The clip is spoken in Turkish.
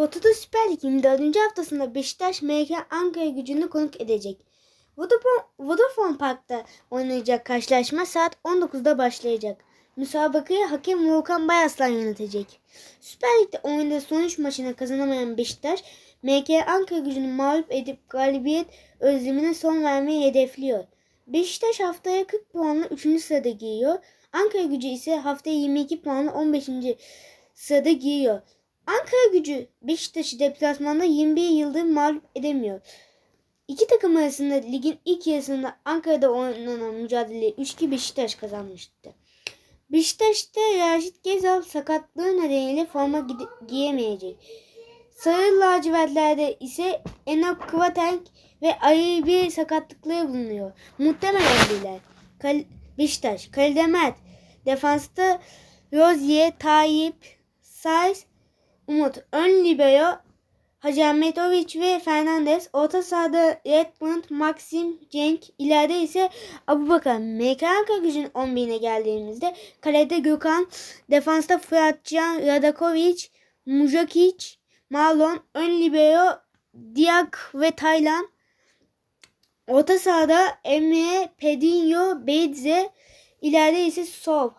Batı'da Süper Lig 24. haftasında Beşiktaş MK Ankara gücünü konuk edecek. Vodafone, Vodafone Park'ta oynayacak karşılaşma saat 19'da başlayacak. Müsabakayı hakem Volkan Bayaslan yönetecek. Süper Lig'de oynadığı son 3 maçını kazanamayan Beşiktaş, MK Ankara gücünü mağlup edip galibiyet özlemine son vermeyi hedefliyor. Beşiktaş haftaya 40 puanla 3. sırada giriyor. Ankara gücü ise haftaya 22 puanla 15. sırada giriyor. Ankara gücü Beşiktaş'ı deplasmanda 21 yıldır mağlup edemiyor. İki takım arasında ligin ilk yarısında Ankara'da oynanan mücadeleyi 3-2 Beşiktaş kazanmıştı. Beşiktaş'ta Raşit Gezal sakatlığı nedeniyle forma giyemeyecek. Sarı lacivertlerde ise Enoch Kvatenk ve ayrı bir sakatlıkları bulunuyor. Muhtemelen değiller. Kal- Beşiktaş, Kalede defansta Rozier, Tayyip, Saiz, Umut, ön libero Hacı Ahmetoviç ve Fernandez. Orta sahada Redmond, Maxim, Cenk. İleride ise Abubakar. MK Ankara gücün 11'ine geldiğimizde kalede Gökhan, defansta Fıratcan, Radakovic, Mujakic, Marlon, ön libero Diak ve Taylan. Orta sahada Emre, Pedinho, Beydze. İleride ise Sol,